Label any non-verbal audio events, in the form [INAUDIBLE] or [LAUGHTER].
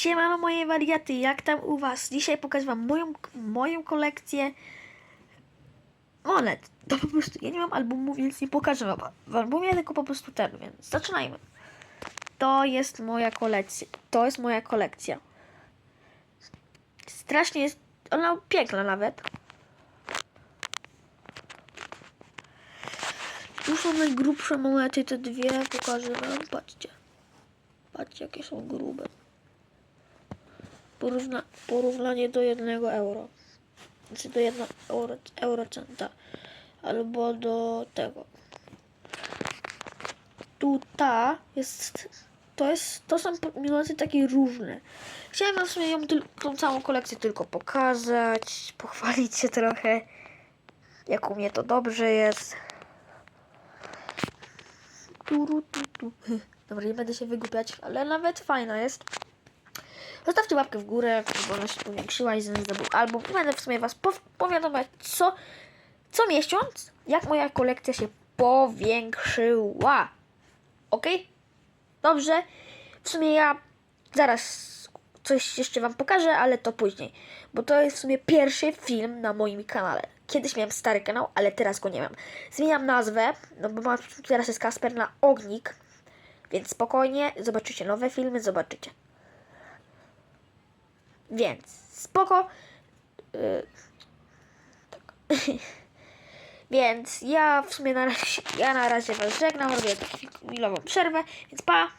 Siemano moje wariaty, jak tam u was? Dzisiaj pokażę wam moją, moją kolekcję monet. To po prostu, ja nie mam albumu, więc nie pokażę wam w albumie, tylko po prostu ten, więc zaczynajmy. To jest moja kolekcja, to jest moja kolekcja. Strasznie jest, ona piękna nawet. Tu są najgrubsze monety, te dwie, pokażę wam, patrzcie. Patrzcie, jakie są grube. Porówna, porównanie do jednego euro. Znaczy do jednego euro, eurocenta. Albo do tego. Tu ta jest. To jest. To są minuty takie różne. Chciałem wam w sumie ją, tą całą kolekcję tylko pokazać. Pochwalić się trochę. Jak u mnie to dobrze jest. [LAUGHS] Dobra, nie będę się wygłupiać, ale nawet fajna jest. Zostawcie łapkę w górę, żeby ona się powiększyła i zdobył album. I będę w sumie was pow- powiadamiać co, co miesiąc, jak moja kolekcja się powiększyła. Ok? Dobrze. W sumie ja zaraz coś jeszcze wam pokażę, ale to później. Bo to jest w sumie pierwszy film na moim kanale. Kiedyś miałem stary kanał, ale teraz go nie mam. Zmieniam nazwę, no bo mam, teraz jest Kasper na Ognik. Więc spokojnie, zobaczycie nowe filmy, zobaczycie. Więc spoko. Yy, tak. [LAUGHS] Więc ja w sumie na razie, ja na razie was żegnam, robię chwilową przerwę, więc pa!